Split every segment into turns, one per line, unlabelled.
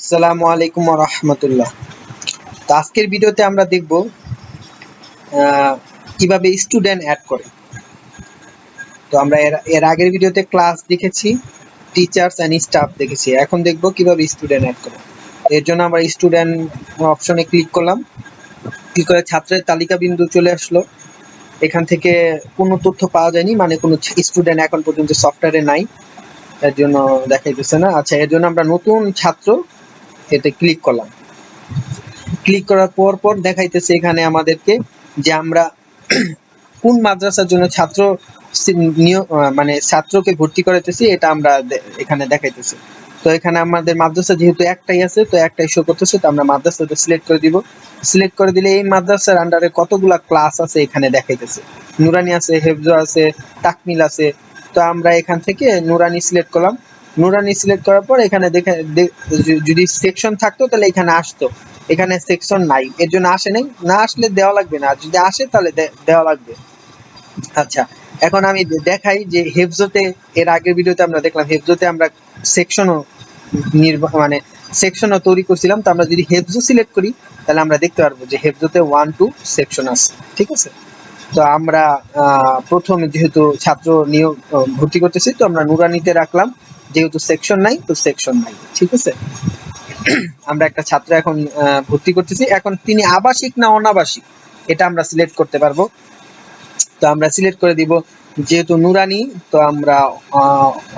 আসসালামু আলাইকুম রহমতুল্লাহ। তো আজকের ভিডিওতে আমরা দেখব কীভাবে স্টুডেন্ট অ্যাড করে। তো আমরা এর এর আগের ভিডিওতে ক্লাস দেখেছি টিচার্স অ্যান্ড স্টাফ দেখেছি। এখন দেখব কীভাবে স্টুডেন্ট অ্যাড করে। এর জন্য আমরা স্টুডেন্ট অপশনে ক্লিক করলাম। ক্লিক করে ছাত্রের তালিকা বিন্দু চলে আসলো। এখান থেকে কোনো তথ্য পাওয়া যায়নি মানে কোনো স্টুডেন্ট এখন পর্যন্ত সফটওয়্যারে নাই। এর জন্য দেখাইতেছে না। আচ্ছা এর জন্য আমরা নতুন ছাত্র এতে ক্লিক করলাম। ক্লিক করার পর পর দেখাইতেছে এখানে আমাদেরকে যে আমরা কোন মাদ্রাসার জন্য ছাত্র মানে ছাত্রকে ভর্তি করাইতেছি, এটা আমরা এখানে দেখাইতেছি। তো এখানে আমাদের মাদ্রাসা যেহেতু একটাই আছে, তো একটাই শো করতেছে, তো আমরা মাদ্রাসাটা সিলেক্ট করে দিব। সিলেক্ট করে দিলে এই মাদ্রাসার আন্ডারে কতগুলা ক্লাস আছে এখানে দেখাইতেছে। নুরানি আছে, হেফজো আছে, তাকমিল আছে। তো আমরা এখান থেকে নুরানি সিলেক্ট করলাম। নুরানি সিলেক্ট করার পর এখানে দেখে যদি সেকশন থাকতো তাহলে এখানে আসতো। এখানে সেকশন নাই। এর জন্য আসে নাই। না আসলে দেওয়া লাগবে না। যদি আসে তাহলে দেওয়া লাগবে। আচ্ছা এখন আমি দেখাই যে হেফজোতে এর আগের ভিডিওতে আমরা দেখলাম হেফজোতে আমরা সেকশনও মানে সেকশনও তৈরি করছিলাম। তো আমরা যদি হেফজো সিলেক্ট করি, তাহলে আমরা দেখতে পারব যে হেফজোতে ওয়ান টু সেকশন আছে। ঠিক আছে? তো আমরা প্রথমে যেহেতু ছাত্র নিয়োগ ভর্তি করতেছি, তো আমরা নুরানিতে রাখলাম। যেহেতু সেকশন নাই, তো সেকশন নাই, ঠিক আছে? আমরা একটা ছাত্র এখন ভর্তি করতেছি। এখন তিনি আবাসিক না অনাবাসিক, এটা আমরা সিলেক্ট করতে পারব। তো আমরা সিলেক্ট করে দিব, যেহেতু নুরানি, তো আমরা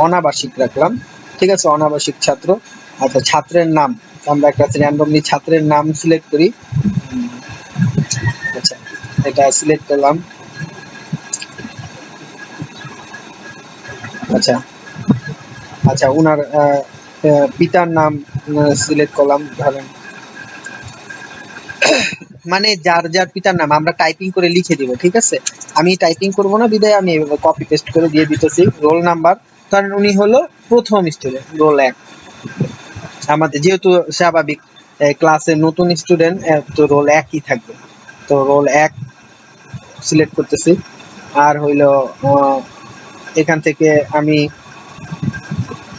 অনাবাসিক রাখলাম। ঠিক আছে? অনাবাসিক ছাত্র। আচ্ছা ছাত্রের নাম। আমরা একটা র্যান্ডমলি ছাত্রের নাম সিলেক্ট করি। আচ্ছা এটা সিলেক্ট করলাম। আচ্ছা আচ্ছা উনার পিতার নাম সিলেক্ট করলাম, ধরেন। মানে যার যার পিতার নাম, আমরা টাইপিং করে লিখে দিব, ঠিক আছে? আমি টাইপিং করব না, বিদায়, আমি কপি পেস্ট করে দিয়ে দিতেছি রোল নাম্বার কারণ উনি হলো প্রথম স্টুডেন্ট রোল এক। আমাদের যেহেতু স্বাভাবিক ক্লাসের নতুন স্টুডেন্ট তো রোল একই থাকবে। তো রোল এক সিলেক্ট করতেছি। আর হইল এখান থেকে আমি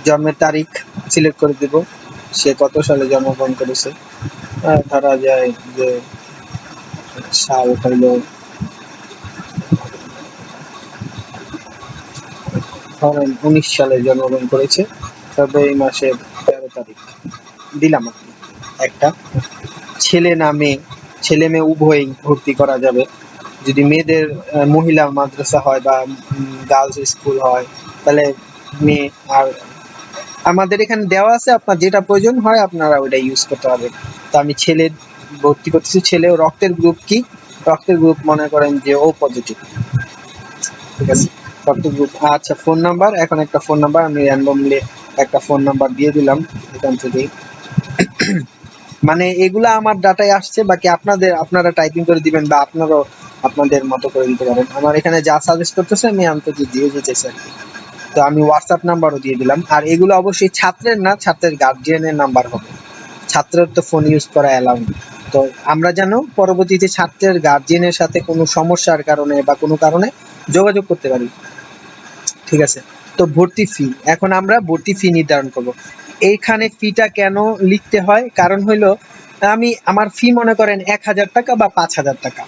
জন্মের তারিখ সিলেক্ট করে দিব। সে কত সালে জন্মগ্রহণ করেছে? ধরা যায় যে সাল হইল ধরেন উনিশ সালে জন্মগ্রহণ করেছে ফেব্রুয়ারি মাসের তেরো তারিখ। দিলাম একটা ছেলে না মেয়ে, ছেলে মেয়ে উভয়ই ভর্তি করা যাবে। যদি মেয়েদের মহিলা মাদ্রাসা হয় বা গার্লস স্কুল হয়, তাহলে মেয়ে আর আমাদের এখানে দেওয়া আছে, আপনার যেটা প্রয়োজন হয় আপনারা ওইটা ইউজ করতে পারবেন। তো আমি ছেলে ভর্তি করতেছি, ছেলে ও রক্তের গ্রুপ কি? রক্তের গ্রুপ মনে করেন যে ও পজিটিভ ঠিক আছে? রক্তের গ্রুপ আচ্ছা ফোন নাম্বার এখন একটা ফোন নাম্বার আমি র্যান্ডমলি একটা ফোন নাম্বার দিয়ে দিলাম এখান থেকে মানে এগুলা আমার ডাটায় আসছে, বাকি আপনাদের, আপনারা টাইপিং করে দিবেন বা আপনারাও আপনাদের মতো করে দিতে পারেন। আমার এখানে যা সাজেস্ট করতেছে আমি আন্তর্জাতিক দিয়ে দিতেছি আর কি। তো আমি হোয়াটসঅ্যাপ নাম্বারও দিয়ে দিলাম। আর এগুলো অবশ্যই ছাত্রের না, ছাত্রের গার্জিয়ানের নাম্বার হবে। ছাত্রের তো ফোন ইউজ করা অ্যালাউ তো আমরা যেন পরবর্তীতে ছাত্রের গার্জিয়ানের সাথে কোনো সমস্যার কারণে বা কোনো কারণে যোগাযোগ করতে পারি। ঠিক আছে? তো ভর্তি ফি এখন আমরা ভর্তি ফি নির্ধারণ করব। এইখানে ফিটা কেন লিখতে হয়? কারণ হইল, আমি, আমার ফি মনে করেন এক হাজার টাকা বা পাঁচ হাজার টাকা।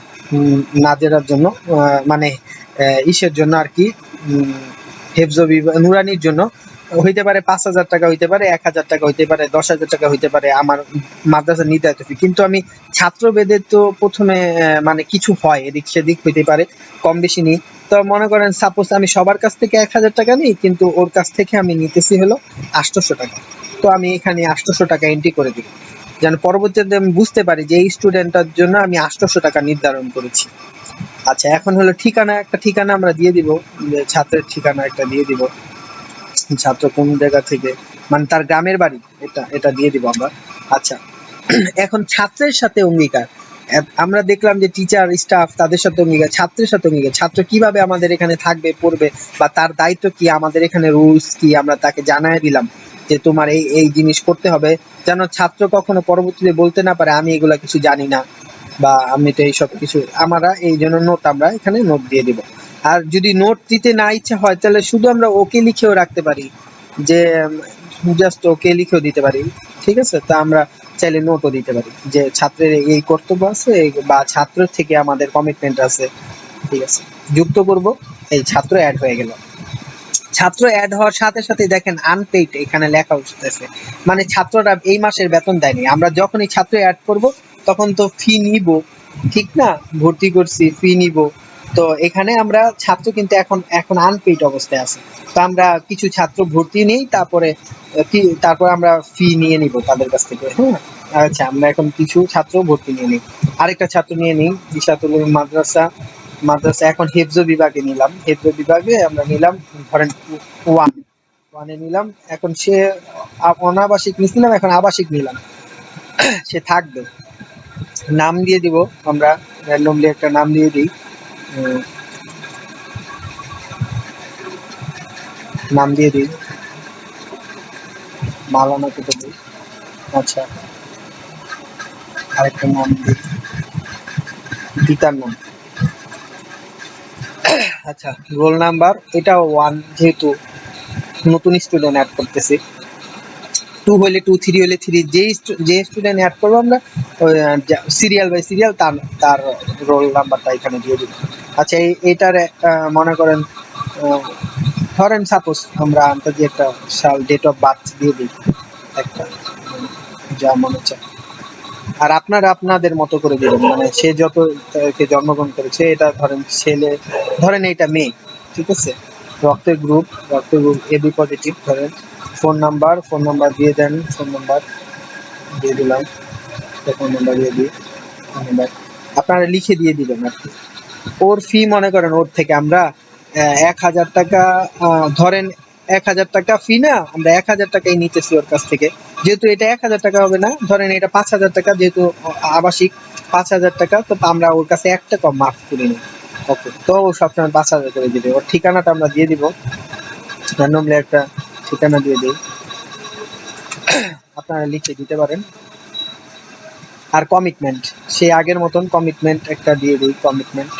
নাজেরার জন্য মানে ইসের জন্য আর কি হেফজো নুরানির জন্য হইতে পারে পাঁচ হাজার টাকা হইতে পারে, এক হাজার টাকা হইতে পারে, দশ হাজার টাকা হইতে পারে আমার মাদ্রাসা নির্ধারিত ফি কিন্তু আমি ছাত্র বেদের তো প্রথমে মানে কিছু হয়, এদিক সেদিক হইতে পারে, কম বেশি নিই। তো মনে করেন সাপোজ আমি সবার কাছ থেকে এক হাজার টাকা নিই, কিন্তু ওর কাছ থেকে আমি নিতেছি হলো আটশোশো টাকা। তো আমি এখানে আটশোশো টাকা এন্ট্রি করে দিই। যেন পরবর্তীতে আমি বুঝতে পারি যে এই স্টুডেন্টটার জন্য আমি আটশোশো টাকা নির্ধারণ করেছি। আচ্ছা এখন হলো ঠিকানা, একটা ঠিকানা আমরা দিয়ে দিব ছাত্রের ঠিকানা একটা দিয়ে দিব। ছাত্র কোন জায়গা থেকে? মানে তার গ্রামের বাড়ি, এটা এটা দিয়ে দিব আমরা। আচ্ছা এখন ছাত্রের সাথে অঙ্গীকার। আমরা দেখলাম যে টিচার স্টাফ তাদের সাথে অঙ্গীকার, ছাত্রের সাথে অঙ্গীকার। ছাত্র কীভাবে আমাদের এখানে থাকবে, পড়বে, বা তার দায়িত্ব কি? আমাদের এখানে রুলস কি? আমরা তাকে জানায় দিলাম যে তোমার এই এই জিনিস করতে হবে। যেন ছাত্র কখনো পরবর্তীতে বলতে না পারে, আমি এগুলা কিছু জানি না। বা আমি তো এই সব কিছু, আমরা এই জন্য নোট আমরা এখানে নোট দিয়ে দিব। আর যদি নোট দিতে না ইচ্ছা হয়, তাহলে শুধু আমরা ওকে লিখেও রাখতে পারি, যে জাস্ট ওকে লিখেও দিতে পারি, ঠিক আছে? তা আমরা চাইলে নোটও দিতে পারি, যে ছাত্রের এই কর্তব্য আছে বা ছাত্র থেকে আমাদের কমিটমেন্ট আছে, ঠিক আছে? যুক্ত করব, এই ছাত্র অ্যাড হয়ে গেল। ছাত্র অ্যাড হওয়ার সাথে সাথে দেখেন আনপেইড এখানে লেখা উঠতেছে। মানে ছাত্ররা এই মাসের বেতন দেয়নি। আমরা যখনই ছাত্র অ্যাড করব তখন তো ফি নিব। ঠিক না? ভর্তি করছি ফি নিব। তো এখানে আমরা ছাত্র কিন্তু এখন এখন আনপেইড অবস্থায় আছে। তো আমরা কিছু ছাত্র ভর্তি নেই, তারপরে তারপর আমরা ফি নিয়ে নিব তাদের কাছ থেকে হ্যাঁ? আচ্ছা আমরা এখন কিছু ছাত্র ভর্তি নিয়ে নিই। আরেকটা ছাত্র নিয়ে নিই ইশাতুল মাদ্রাসা। মাদ্রাসা এখন হেফজ বিভাগে নিলাম। হেফজ বিভাগে আমরা নিলাম, ধরেন ওয়ান ওয়ানে নিলাম। এখন সে অনাবাসিক নিছিলাম এখন আবাসিক নিলাম। সে থাকবে। নাম দিয়ে দিব, আমরা র্যান্ডমলি একটা নাম দিয়ে দিই। নাম দিয়ে দিই। মালানা কেটে দিই আচ্ছা। আরেকটা নাম দিই। পিতার নাম। আচ্ছা রোল নাম্বার, এটা ওয়ান যেহেতু নতুন স্টুডেন্ট অ্যাড করতেছি। টু হলে টু থ্রি হলে থ্রি যে stu- যে স্টুডেন্ট অ্যাড করব আমরা সিরিয়াল বাই সিরিয়াল তার তার রোল নাম্বারটা এখানে দিয়ে দিব। আচ্ছা এই এটার মনে করেন ধরেন সাপোজ আমরা আন্তাজি একটা সাল ডেট অফ বার্থ দিয়ে দিই, একটা, যা মনে চায় আর আপনারা আপনাদের মতো করে দিবেন মানে সে যত জন্মগ্রহণ করেছে, এটা ধরেন ছেলে, ধরেন এটা মেয়ে, ঠিক আছে? রক্তের গ্রুপ রক্তের গ্রুপ এবি পজিটিভ ধরেন। ফোন নাম্বার ফোন নাম্বার দিয়ে দেন ফোন নাম্বার দিয়ে দিলাম। ফোন নাম্বার দিয়ে দিই ফোন নাম্বার আপনারা লিখে দিয়ে দিবেন আর কি। ওর ফি মনে করেন, ওর থেকে আমরা এক হাজার টাকা ধরেন এক হাজার টাকা ফি না, আমরা এক হাজার টাকাই নিতেছি ওর কাছ থেকে। যেহেতু এটা এক হাজার টাকা হবে না, ধরেন এটা পাঁচ হাজার টাকা, যেহেতু আবাসিক পাঁচ হাজার টাকা, তো আমরা ওর কাছে এক টাকা মাফ করে নিই। ওকে, তো সবসময় পাঁচ হাজার করে দিবে। ওর ঠিকানাটা আমরা দিয়ে দিব। র্যান্ডমলি একটা ঠিকানা দিয়ে দিই। আপনারা লিখে দিতে পারেন। আর কমিটমেন্ট সেই আগের মতন কমিটমেন্ট একটা দিয়ে দিই কমিটমেন্ট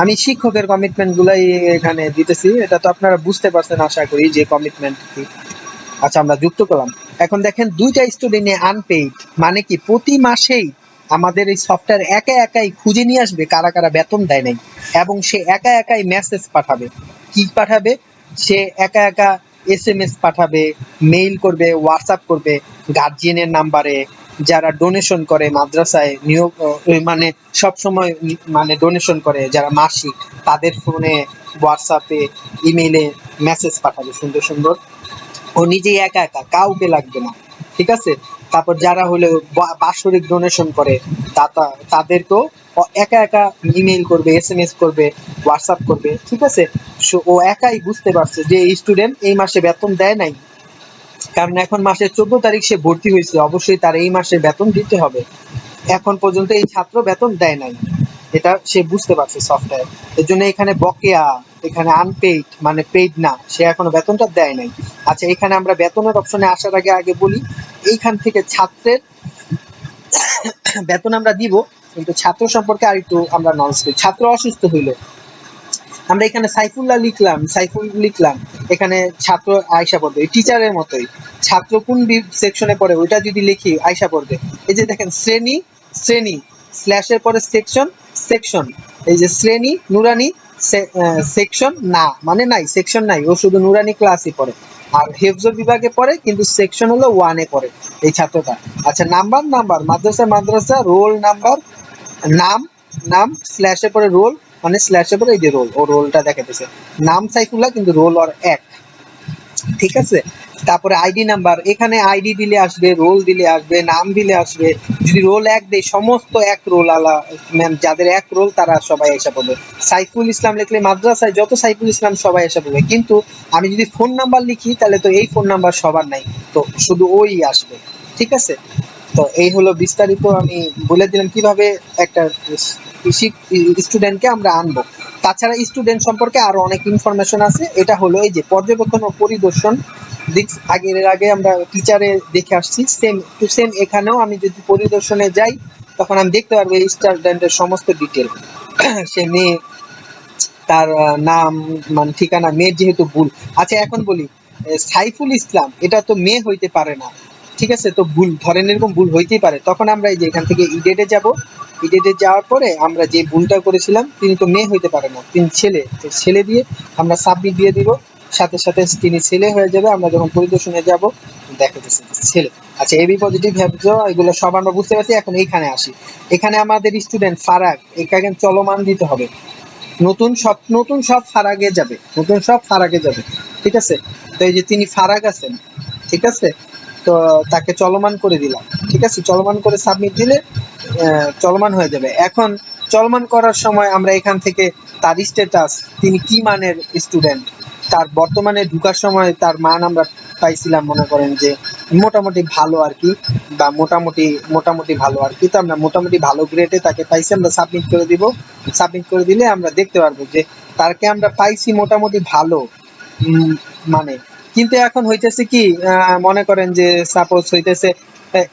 আমি শিক্ষকের কমিটমেন্ট গুলাই এখানে দিতেছি। এটা তো আপনারা বুঝতে পারছেন, আশা করি, যে কমিটমেন্ট কি। আচ্ছা আমরা যুক্ত করলাম। এখন দেখেন, দুইটা স্টুডেন্ট আনপেইড মানে কি, প্রতি মাসেই আমাদের এই সফটওয়্যার একা একাই খুঁজে নিয়ে আসবে কারা কারা বেতন দেয় নাই। এবং সে একা একাই মেসেজ পাঠাবে। কি পাঠাবে? সে একা একা এস এম এস পাঠাবে মেইল করবে হোয়াটসঅ্যাপ করবে গার্জিয়ানের নাম্বারে যারা ডোনেশন করে মাদ্রাসায়, নিয়োগ মানে সব সময় মানে ডোনেশন করে যারা মাসিক, তাদের ফোনে হোয়াটসঅ্যাপে ইমেইলে মেসেজ পাঠাবে সুন্দর সুন্দর। ও নিজেই একা একা, কাউকে লাগবে না। ঠিক আছে? তারপর যারা হলো বাৎসরিক ডোনেশন করে দাতা তাদেরকেও একা একা ইমেল করবে এস এম এস করবে হোয়াটসঅ্যাপ করবে, ঠিক আছে? ও একাই বুঝতে পারছে যে এই স্টুডেন্ট এই মাসে বেতন দেয় নাই। কারণ এখন মাসের চোদ্দ তারিখ সে ভর্তি হয়েছে, অবশ্যই তার এই মাসে বেতন দিতে হবে। এখন পর্যন্ত এই ছাত্র বেতন দেয় নাই। এটা সে বুঝতে পারছে সফটওয়্যার এর জন্য এখানে বকেয়া এখানে আনপেইড মানে পেইড না, সে এখনও বেতনটা দেয় নাই। আচ্ছা এখানে আমরা বেতনের অপশনে আসার আগে আগে বলি, এইখান থেকে ছাত্রের বেতন আমরা দিব, কিন্তু ছাত্র সম্পর্কে আর একটু আমরা নলেজ করি। ছাত্র অসুস্থ হইল। আমরা এখানে সাইফুল্লাহ লিখলাম, সাইফুল লিখলাম, এখানে ছাত্র আয়সা পড়বে টিচারের মতোই। ছাত্র কোন সেকশনে পড়ে, ওইটা যদি লিখি আয়সা পড়বে। এই যে দেখেন, শ্রেণি শ্রেণি স্ল্যাশের পরে সেকশন সেকশন এই যে শ্রেণি, নুরানি সেকশন না মানে নাই সেকশন নাই, ও শুধু নুরানি ক্লাসই পড়ে, আর হেফজ বিভাগে পড়ে, কিন্তু সেকশন হলো ওয়ানে পড়ে, এই ছাত্রটা। আচ্ছা নাম্বার নাম্বার মাদ্রাসা মাদ্রাসা রোল নাম্বার নাম নাম স্ল্যাশে পরে রোল মানে স্ল্যাশে পরে এই যে রোল ও রোলটা দেখাতেছে নাম সাইফুল্লাহ, কিন্তু রোল ওর এক। ঠিক আছে? তারপরে আইডি নাম্বার এখানে আইডি দিলে আসবে রোল দিলে আসবে, নাম দিলে আসবে। যদি রোল এক দেয়, সমস্ত এক রোল আলা ম্যাম যাদের এক রোল তারা সবাই এসে পড়বে। সাইফুল ইসলাম লিখলে মাদ্রাসায় যত সাইফুল ইসলাম সবাই এসে পড়বে। কিন্তু আমি যদি ফোন নাম্বার লিখি, তাহলে তো এই ফোন নাম্বার সবার নাই। তো শুধু ওই আসবে। ঠিক আছে? তো এই হলো বিস্তারিত, আমি বলে দিলাম কীভাবে একটা স্টুডেন্টকে আমরা আনব। তাছাড়া স্টুডেন্ট সম্পর্কে আরও অনেক ইনফরমেশন আছে। এটা হলো এই যে পর্যবেক্ষণ ও পরিদর্শন দিক। আগের আগে আমরা টিচারে দেখে আসছি। সেম টু সেম এখানেও আমি যদি পরিদর্শনে যাই, তখন আমি দেখতে পারব এই স্টুডেন্টের সমস্ত ডিটেল সে মেয়ে, তার নাম মানে ঠিকানা, মেয়ের যেহেতু ভুল। আচ্ছা এখন বলি সাইফুল ইসলাম, এটা তো মেয়ে হইতে পারে না। ঠিক আছে? তো ভুল, ধরেন এরকম ভুল হইতেই পারে। তখন আমরা এই যে এখান থেকে ইডেটে যাব। ইডেটে যাওয়ার পরে আমরা যে ভুলটা করেছিলাম, তিনি তো মেয়ে হইতে পারে না, তিনি ছেলে। তো ছেলে দিয়ে আমরা সাবমিট দিয়ে দিব। সাথে সাথে তিনি ছেলে হয়ে যাবে, আমরা যখন পরিদর্শনে যাব, দেখা যাচ্ছে ছেলে। আচ্ছা এবি পজিটিভ হ্যাবজ এগুলো সব আমরা বুঝতে পারছি, এখন এইখানে আসি। এখানে আমাদের স্টুডেন্ট ফারাক এখানে চলমান দিতে হবে। নতুন সব নতুন সব ফারাগে যাবে, নতুন সব ফারাগে যাবে। ঠিক আছে? তো এই যে তিনি ফারাক আছেন, ঠিক আছে? তো তাকে চলমান করে দিলাম। ঠিক আছে? চলমান করে সাবমিট দিলে চলমান হয়ে যাবে। এখন চলমান করার সময় আমরা এখান থেকে তার স্ট্যাটাস তিনি কি মানের স্টুডেন্ট তার বর্তমানে ঢুকার সময় তার মান আমরা পাইছিলাম মনে করেন যে মোটামুটি ভালো আর কি, বা মোটামুটি মোটামুটি ভালো আর কি। তো আমরা মোটামুটি ভালো গ্রেডে তাকে পাইছি, আমরা সাবমিট করে দিব। সাবমিট করে দিলে আমরা দেখতে পারব যে তাকে আমরা পাইছি মোটামুটি ভালো মানে কিন্তু এখন হইতেছে কি মনে করেন যে সাপোজ হইতেছে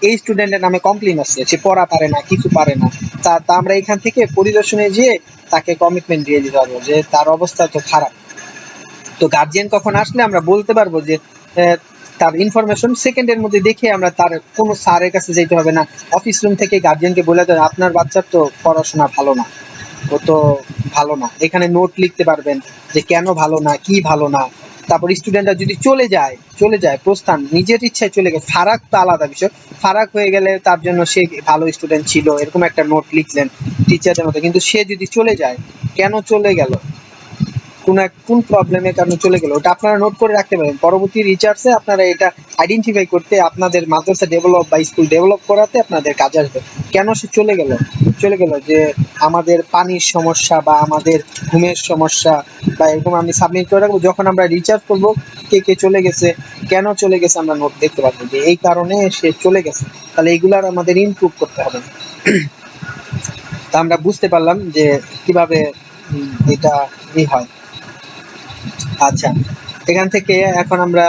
এই স্টুডেন্টের নামে কমপ্লেন আসছে, সে পড়া পারে না, কিছু পারে না। তা আমরা এখান থেকে পরিদর্শনে যেয়ে তাকে কমিটমেন্ট দিয়ে দিতে পারব যে তার অবস্থা তো খারাপ। তো গার্জিয়ান কখন আসলে আমরা বলতে পারব যে তার ইনফরমেশন সেকেন্ডের মধ্যে দেখে আমরা তার কোনো স্যারের কাছে যেতে হবে না। অফিস রুম থেকে গার্জিয়ানকে বলে দেন, আপনার বাচ্চার তো পড়াশোনা ভালো না, ও তো ভালো না। এখানে নোট লিখতে পারবেন যে কেন ভালো না, কি ভালো না। তারপর স্টুডেন্টরা যদি চলে যায় চলে যায়, প্রস্থান, নিজের ইচ্ছায় চলে গেছে। ফারাক তো আলাদা বিষয়। ফারাক হয়ে গেলে তার জন্য সে ভালো স্টুডেন্ট ছিল, এরকম একটা নোট লিখলেন টিচারদের মতো কিন্তু সে যদি চলে যায়, কেন চলে গেল? কোন এক, কোন প্রবলেমের কারণে চলে গেল? ওটা আপনারা নোট করে রাখতে পারেন। পরবর্তী রিচার্জে আপনারা এটা আইডেন্টিফাই করতে আপনাদের মাদ্রাসা ডেভেলপ বা স্কুল ডেভেলপ করাতে আপনাদের কাজে আসবে। কেন সে চলে গেল? চলে গেল যে আমাদের পানির সমস্যা বা আমাদের ঘুমের সমস্যা বা এরকম আমি সাবমিট করে রাখব, যখন আমরা রিচার্জ করব কে কে চলে গেছে, কেন চলে গেছে আমরা নোট দেখতে পারব যে এই কারণে সে চলে গেছে। তাহলে এইগুলার আমাদের ইমপ্রুভ করতে হবে। তা আমরা বুঝতে পারলাম যে কীভাবে এটা ই হয়। আচ্ছা এখান থেকে এখন আমরা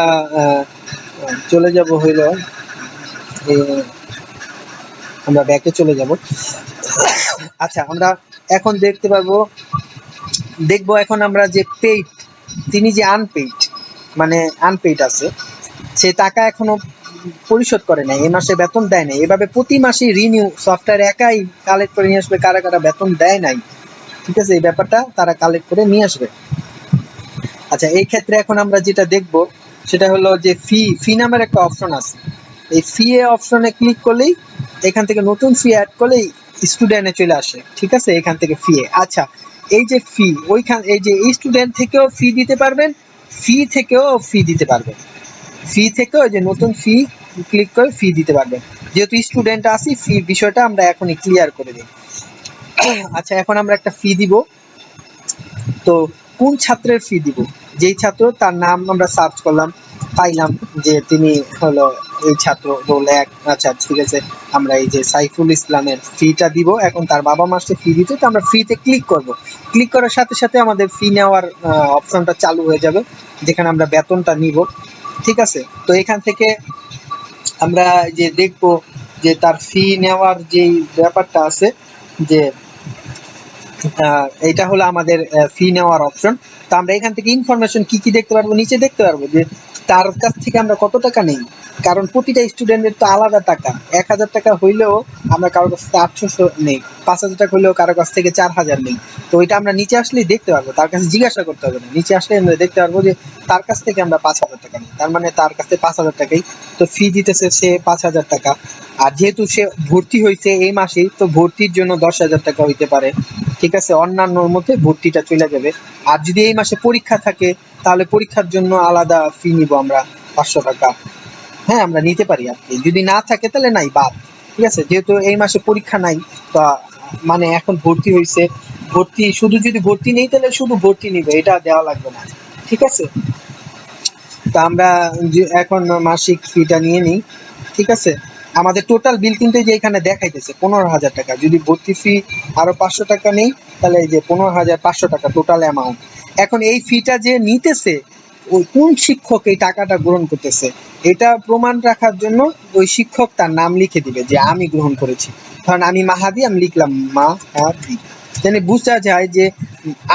চলে যাব হইল আমরা ব্যাকে চলে যাব। আচ্ছা আমরা এখন দেখতে পারব দেখব এখন আমরা যে পেইড তিনি যে আনপেইড মানে আনপেইড আছে, সে টাকা এখনও পরিশোধ করে নাই, এ মাসে বেতন দেয় নাই। এভাবে প্রতি মাসে রিনিউ সফটওয়্যার একাই কালেক্ট করে নিয়ে আসবে কারা কারা বেতন দেয় নাই, ঠিক আছে? এই ব্যাপারটা তারা কালেক্ট করে নিয়ে আসবে। আচ্ছা এই ক্ষেত্রে এখন আমরা যেটা দেখব, সেটা হলো যে ফি ফি নামের একটা অপশন আছে। এই ফি এ অপশনে ক্লিক করলেই এখান থেকে নতুন ফি অ্যাড করলেই স্টুডেন্টে চলে আসে, ঠিক আছে? এখান থেকে ফি এ। আচ্ছা এই যে ফি ওইখান, এই যে স্টুডেন্ট থেকেও ফি দিতে পারবেন ফি থেকেও ফি দিতে পারবেন। ফি থেকে ওই যে নতুন ফি ক্লিক করে ফি দিতে পারবেন। যেহেতু স্টুডেন্ট আছি ফি বিষয়টা আমরা এখনই ক্লিয়ার করে দিই। আচ্ছা এখন আমরা একটা ফি দিব। তো কোন ছাত্রের ফি দিব? যেই ছাত্র, তার নাম আমরা সার্চ করলাম, পাইলাম যে তিনি হলো এই ছাত্র রোল এক আচ্ছা ঠিক আছে, আমরা এই যে সাইফুল ইসলামের ফিটা দিব, এখন তার বাবা মাসে ফি দিতে, তো আমরা ফিতে ক্লিক করব। ক্লিক করার সাথে সাথে আমাদের ফি নেওয়ার অপশনটা চালু হয়ে যাবে, যেখানে আমরা বেতনটা নিব, ঠিক আছে? তো এখান থেকে আমরা যে দেখব যে তার ফি নেওয়ার যে ব্যাপারটা আছে, যে এটা হলো আমাদের ফি নেওয়ার অপশন তো আমরা এখান থেকে ইনফরমেশন কি কি দেখতে পারব, নিচে দেখতে পারব যে তার কাছ থেকে আমরা কত টাকা নেই। কারণ প্রতিটা স্টুডেন্টের তো আলাদা টাকা। এক হাজার টাকা হইলেও আমরা কারোর কাছ থেকে আটশোশো নেই। পাঁচ হাজার টাকা হইলেও কারোর কাছ থেকে চার হাজার নেই। তো ওইটা আমরা নিচে আসলেই দেখতে পারব। তার কাছে জিজ্ঞাসা করতে হবে না। নিচে আসলে আমরা দেখতে পারব যে তার কাছ থেকে আমরা পাঁচ হাজার টাকা নিই। তার মানে তার কাছে পাঁচ হাজার টাকাই। তো ফি দিতেছে সে পাঁচ হাজার টাকা। আর যেহেতু সে ভর্তি হয়েছে এই মাসেই, তো ভর্তির জন্য দশ হাজার টাকা হইতে পারে। ঠিক আছে, অন্যান্যর মধ্যে ভর্তিটা চলে যাবে। আর যদি এই মাসে পরীক্ষা থাকে, তাহলে পরীক্ষার জন্য আলাদা ফি নিব আমরা পাঁচশো টাকা। হ্যাঁ আমরা নিতে পারি আর কি। যদি না থাকে, তাহলে নাই, বাদ। ঠিক আছে, যেহেতু এই মাসে পরীক্ষা নাই, তো মানে এখন ভর্তি হয়েছে ভর্তি, শুধু যদি ভর্তি নেই, তাহলে শুধু ভর্তি নিবে, এটা দেওয়া লাগবে না। ঠিক আছে? তা আমরা এখন মাসিক ফিটা নিয়ে নিই। ঠিক আছে? আমাদের টোটাল বিল কিন্তু যে এখানে দেখাইতেছে, পনেরো হাজার টাকা। যদি ভর্তি ফি আরও পাঁচশো টাকা নেই, তাহলে এই যে পনেরো হাজার পাঁচশো টাকা টোটাল অ্যামাউন্ট এখন এই ফিটা যে নিতেছে, ওই কোন শিক্ষক এই টাকাটা গ্রহণ করতেছে? এটা প্রমাণ রাখার জন্য ওই শিক্ষক তার নাম লিখে দিবে যে, আমি গ্রহণ করেছি। কারণ আমি মাহাদি, আমি লিখলাম মাহাদি। যেন বোঝা যায় যে,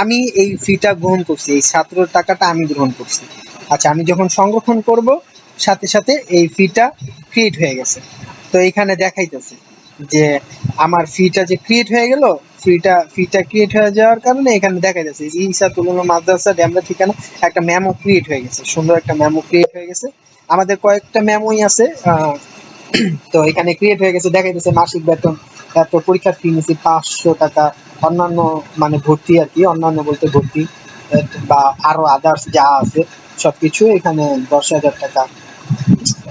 আমি এই ফিটা গ্রহণ করছি, এই ছাত্র টাকাটা আমি গ্রহণ করছি। আচ্ছা আমি যখন সংরক্ষণ করব, সাথে সাথে এই ফিটা ক্রিয়েট হয়ে গেছে। তো এখানে দেখাইতেছে যে আমার ফিটা যে ক্রিয়েট হয়ে গেল ফিটা ফিটা ক্রিয়েট হয়ে যাওয়ার কারণে এখানে দেখা যাচ্ছে ইসা তুলনা মাদ্রাসা ড্যামরা ঠিকানা একটা মেমো ক্রিয়েট হয়ে গেছে, সুন্দর একটা মেমো ক্রিয়েট হয়ে গেছে। আমাদের কয়েকটা মেমোই আছে তো এখানে ক্রিয়েট হয়ে গেছে দেখা যাচ্ছে মাসিক বেতন, তারপর পরীক্ষার ফি নিছি পাঁচশো টাকা, অন্যান্য মানে ভর্তি আর কি, অন্যান্য বলতে ভর্তি বা আরও আদার্স যা আছে, সবকিছু এখানে দশ হাজার টাকা।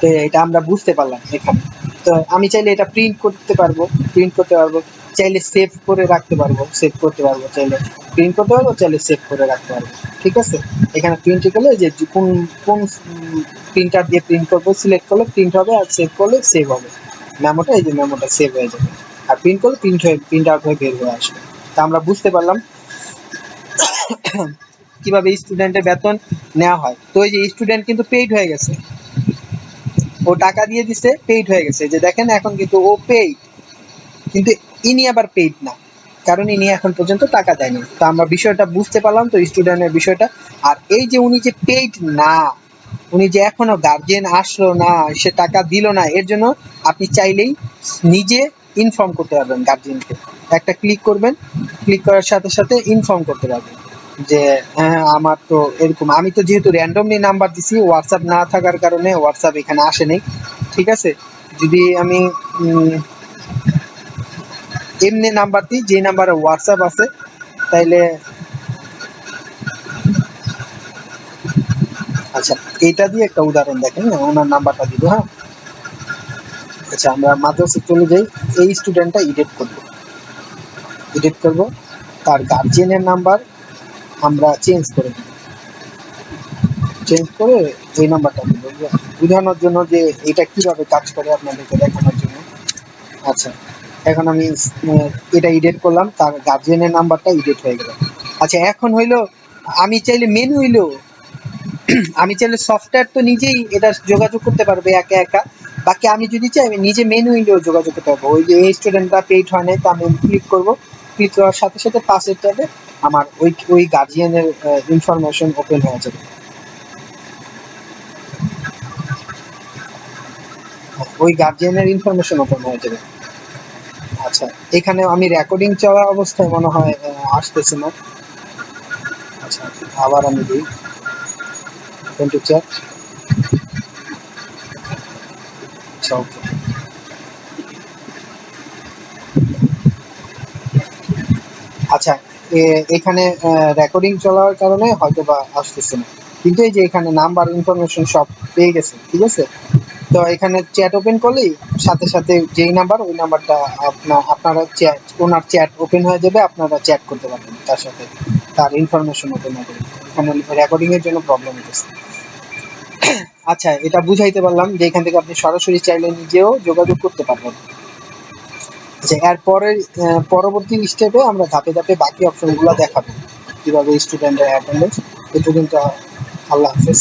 তো এটা আমরা বুঝতে পারলাম এখানে। তো আমি চাইলে এটা প্রিন্ট করতে পারব প্রিন্ট করতে পারব। চাইলে সেভ করে রাখতে পারব সেভ করতে পারব। চাইলে প্রিন্ট করতে পারব, চাইলে সেভ করে রাখতে পারব। ঠিক আছে? এখানে প্রিন্ট করলে যে যে কোন কোন প্রিন্টার দিয়ে প্রিন্ট করব সিলেক্ট করলে প্রিন্ট হবে আর সেভ করলে সেভ হবে। মেমোটা এই যে মেমোটা সেভ হয়ে যাবে। আর প্রিন্ট করলে প্রিন্ট হয়ে প্রিন্ট আউট হয়ে বের হয়ে আসবে। তা আমরা বুঝতে পারলাম কীভাবে স্টুডেন্টের বেতন নেওয়া হয়। তো এই যে স্টুডেন্ট কিন্তু পেইড হয়ে গেছে। ও টাকা দিয়ে দিছে পেইড হয়ে গেছে। যে দেখেন, এখন কিন্তু ও পেইড কিন্তু ইনি আবার পেইড না। কারণ ইনি এখন পর্যন্ত টাকা দেয়নি। তো আমরা বিষয়টা বুঝতে পারলাম, তো স্টুডেন্টের বিষয়টা। আর এই যে উনি যে পেইড না, উনি যে এখনও গার্জিয়ান আসলো না, সে টাকা দিল না, এর জন্য আপনি চাইলেই নিজে ইনফর্ম করতে পারবেন গার্জিয়ানকে একটা ক্লিক করবেন ক্লিক করার সাথে সাথে ইনফর্ম করতে পারবেন। যে হ্যাঁ আমার তো এরকম। আমি তো যেহেতু র্যান্ডমলি নাম্বার দিছি হোয়াটসঅ্যাপ না থাকার কারণে হোয়াটসঅ্যাপ এখানে আসেনি ঠিক আছে? যদি আমি এমনি নাম্বার দিই যে নাম্বারে হোয়াটসঅ্যাপ আছে তাইলে আচ্ছা এটা দিয়ে একটা উদাহরণ দেখেন হ্যাঁ, ওনার নাম্বারটা দিব হ্যাঁ? আচ্ছা আমরা মাদ্রাসা চলে যাই এই স্টুডেন্টটা এডিট করব। এডিট করব তার গার্জিয়ানের নাম্বার আমরা চেঞ্জ করে দিব চেঞ্জ করে এই নাম্বারটা দিব বোঝানোর জন্য যে এটা কীভাবে কাজ করে আপনাদেরকে দেখানোর জন্য। আচ্ছা এখন আমি এটা এডিট করলাম, তার গার্জিয়ানের নাম্বারটা এডিট হয়ে গেল। আচ্ছা এখন হইল, আমি চাইলে মেনু হইল আমি চাইলে সফটওয়্যার তো নিজেই এটা যোগাযোগ করতে পারবে একা একা। বাকি আমি যদি চাই, আমি নিজে মেনু উইন্ডো যোগাযোগ করতে পারব। ওই যে এই স্টুডেন্টটা পেইড হয় নাই তো আমি ক্লিক করব। ক্লিক করার সাথে সাথে ট্যাবে আমার ওই ওই গার্জিয়ানের ইনফরমেশন ওপেন হয়ে যাবে। ওই গার্জিয়ানের ইনফরমেশন ওপেন হয়ে যাবে। আচ্ছা এখানে আমি রেকর্ডিং চলা অবস্থায় মনে হয় আসতেছে না। আচ্ছা আবার আমি দিই। কন্টু চ্যাট আচ্ছা ওকে আচ্ছা এখানে রেকর্ডিং চলার কারণে হয়তো বা আসতেছে না। কিন্তু এই যে এখানে নাম্বার ইনফরমেশন সব পেয়ে গেছে, ঠিক আছে? তো এখানে চ্যাট ওপেন করলেই সাথে সাথে যেই নাম্বার ওই নাম্বারটা আপনার আপনারা চ্যাট ওনার চ্যাট ওপেন হয়ে যাবে, আপনারা চ্যাট করতে পারবেন তার সাথে। তার ইনফরমেশন ওপেন হবে এখানে রেকর্ডিং এর জন্য প্রবলেম হচ্ছে আচ্ছা এটা বুঝাইতে পারলাম যে এখান থেকে আপনি সরাসরি চাইলে নিজেও যোগাযোগ করতে পারবেন। আচ্ছা এরপরে পরবর্তী স্টেপে আমরা ধাপে ধাপে বাকি অপশনগুলো দেখাবো। কীভাবে স্টুডেন্টের অ্যাটেন্ডেন্স এ পর্যন্ত আল্লাহ হাফেজ।